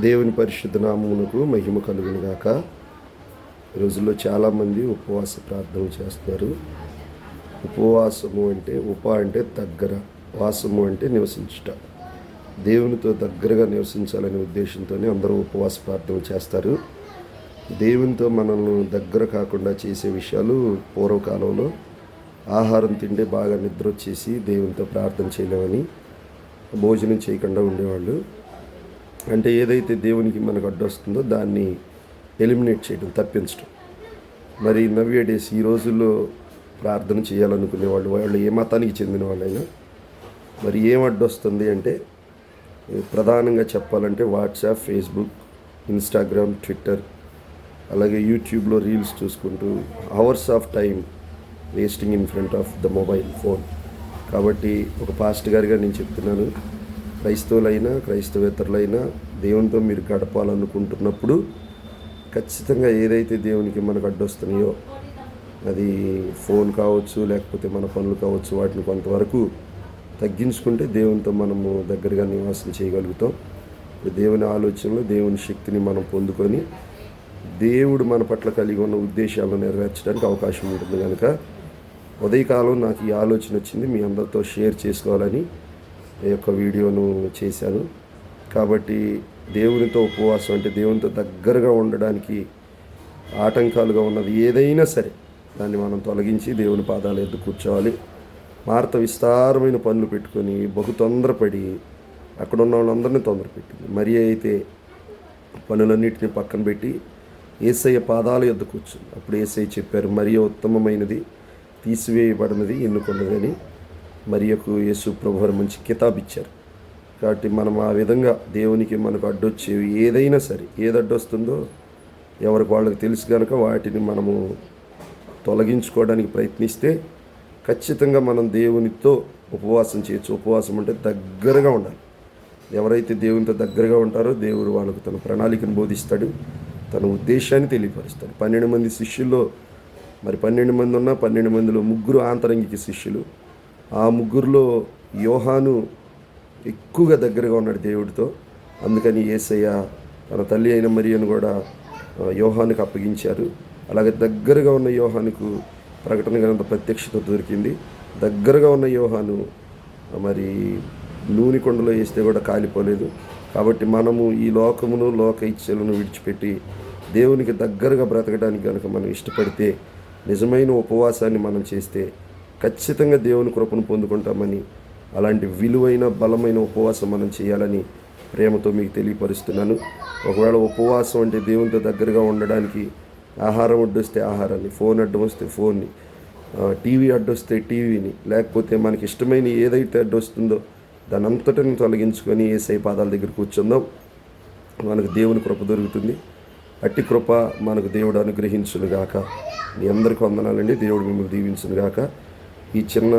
దేవుని పరిశుద్ధ నామమునకు మహిమ కలుగునుగాక. రోజుల్లో చాలామంది ఉపవాస ప్రార్థనలు చేస్తారు ఉపవాసము అంటే ఉప అంటే దగ్గర వాసము అంటే నివసించుట. దేవునితో దగ్గరగా నివసించాలనే ఉద్దేశంతోనే అందరూ ఉపవాస ప్రార్థనలు చేస్తారు. దేవునితో మనల్ని దగ్గర కాకుండా చేసే విషయాలు పూర్వకాలంలో ఆహారం తింటే బాగా నిద్ర వచ్చేసి దేవునితో ప్రార్థన చేయలేమని భోజనం చేయకుండా ఉండేవాళ్ళు. అంటే ఏదైతే దేవునికి మనకు అడ్డొస్తుందో దాన్ని ఎలిమినేట్ చేయడం తప్పించడం మరి నవ్య డేస్ ఈ రోజుల్లో ప్రార్థన చేయాలనుకునే వాళ్ళు వాళ్ళు ఏ మతానికి చెందిన వాళ్ళైనా మరి ఏం అడ్డొస్తుంది అంటే ప్రధానంగా చెప్పాలంటే వాట్సాప్ ఫేస్బుక్ ఇన్స్టాగ్రామ్ ట్విట్టర్ అలాగే యూట్యూబ్లో రీల్స్ చూసుకుంటూ hours of time wasting in front of the mobile phone. కాబట్టి ఒక పాస్ట్ గారిగా నేను చెప్తున్నాను క్రైస్తవులైనా క్రైస్తవేతరులైనా దేవునితో మీరు గడపాలనుకుంటున్నప్పుడు ఖచ్చితంగా ఏదైతే దేవునికి మనకు అడ్డొస్తున్నాయో అది ఫోన్ కావచ్చు లేకపోతే మన పనులు కావచ్చు వాటిని కొంతవరకు తగ్గించుకుంటే దేవునితో మనము దగ్గరగా నివాసం చేయగలుగుతాం. దేవుని ఆలోచనలో దేవుని శక్తిని మనం పొందుకొని దేవుడు మన పట్ల కలిగి ఉన్న ఉద్దేశాలను నెరవేర్చడానికి అవకాశం ఉంటుంది కనుక ఉదయకాలం నాకు ఈ ఆలోచన వచ్చింది మీ అందరితో షేర్ చేసుకోవాలని యొక్క వీడియోను చేశాను. కాబట్టి దేవునితో ఉపవాసం అంటే దేవునితో దగ్గరగా ఉండడానికి ఆటంకాలుగా ఉన్నది ఏదైనా సరే దాన్ని మనం తొలగించి దేవుని పాదాలు ఎద్దు కూర్చోవాలి. మార్త విస్తారమైన పనులు పెట్టుకొని బహు తొందరపడి అక్కడ ఉన్న వాళ్ళందరినీ తొందరపెట్టింది. మరి అయితే పనులన్నింటినీ పక్కన పెట్టి ఏసయ్య పాదాల యొద్ద కూర్చుంది. అప్పుడు ఏసయ్య చెప్పారు మరియు ఉత్తమమైనది తీసివేయబడినది ఎన్నుకున్నదని. మరియకు యేసు ప్రభువారు మంచి కితాబ్ ఇచ్చారు కాబట్టి మనం ఆ విధంగా దేవునికి మనకు అడ్డొచ్చేవి ఏదైనా సరే ఏది అడ్డొస్తుందో ఎవరికి వాళ్ళకి తెలుసు కనుక వాటిని మనము తొలగించుకోవడానికి ప్రయత్నిస్తే ఖచ్చితంగా మనం దేవునితో ఉపవాసం చేయొచ్చు. ఉపవాసం అంటే దగ్గరగా ఉండాలి. ఎవరైతే దేవునితో దగ్గరగా ఉంటారో దేవుడు వాళ్ళకు తన ప్రణాళికను బోధిస్తాడు తన ఉద్దేశాన్ని తెలియపరుస్తాడు. పన్నెండు మంది శిష్యుల్లో మరి పన్నెండు మంది ఉన్న పన్నెండు మందిలో ముగ్గురు ఆంతరంగిక శిష్యులు ఆ ముగ్గురులో యోహాను ఎక్కువగా దగ్గరగా ఉన్నాడు దేవుడితో. అందుకని ఏసయ్య తన తల్లి అయిన మరియను కూడా యోహానికి అప్పగించారు. అలాగే దగ్గరగా ఉన్న యోహానుకు ప్రకటన గ్రంథ ప్రత్యక్షత దొరికింది. దగ్గరగా ఉన్న యోహాను మరి నూనె కొండలో వేస్తే కూడా కాలిపోలేదు. కాబట్టి మనము ఈ లోకమును లోక ఇచ్చలను విడిచిపెట్టి దేవునికి దగ్గరగా బ్రతకడానికి కనుక మనం ఇష్టపడితే నిజమైన ఉపవాసాన్ని మనం చేస్తే ఖచ్చితంగా దేవుని కృపను పొందుకుంటామని అలాంటి విలువైన బలమైన ఉపవాసం మనం చేయాలని ప్రేమతో మీకు తెలియపరుస్తున్నాను. ఒకవేళ ఉపవాసం అంటే దేవునితో దగ్గరగా ఉండడానికి ఆహారం అడ్డొస్తే ఆహారాన్ని ఫోన్ అడ్డం వస్తే ఫోన్ని టీవీ అడ్డొస్తే టీవీని లేకపోతే మనకి ఇష్టమైన ఏదైతే అడ్డొస్తుందో దాని అంతటిని తొలగించుకొని ఏసై పాదాల దగ్గర కూర్చుందాం. మనకు దేవుని కృప దొరుకుతుంది. అట్టి కృప మనకు దేవుడు అనుగ్రహించునుగాక. మీ అందరికీ వందనాలండి. దేవుడు మిమ్మల్ని దీవించునుగాక. గాక ఈ చిన్న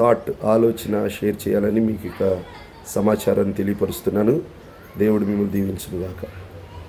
థాట్ ఆలోచన షేర్ చేయాలని మీకు ఇక సమాచారాన్ని తెలియపరుస్తున్నాను. దేవుడు మిమ్మల్ని దీవించుగాక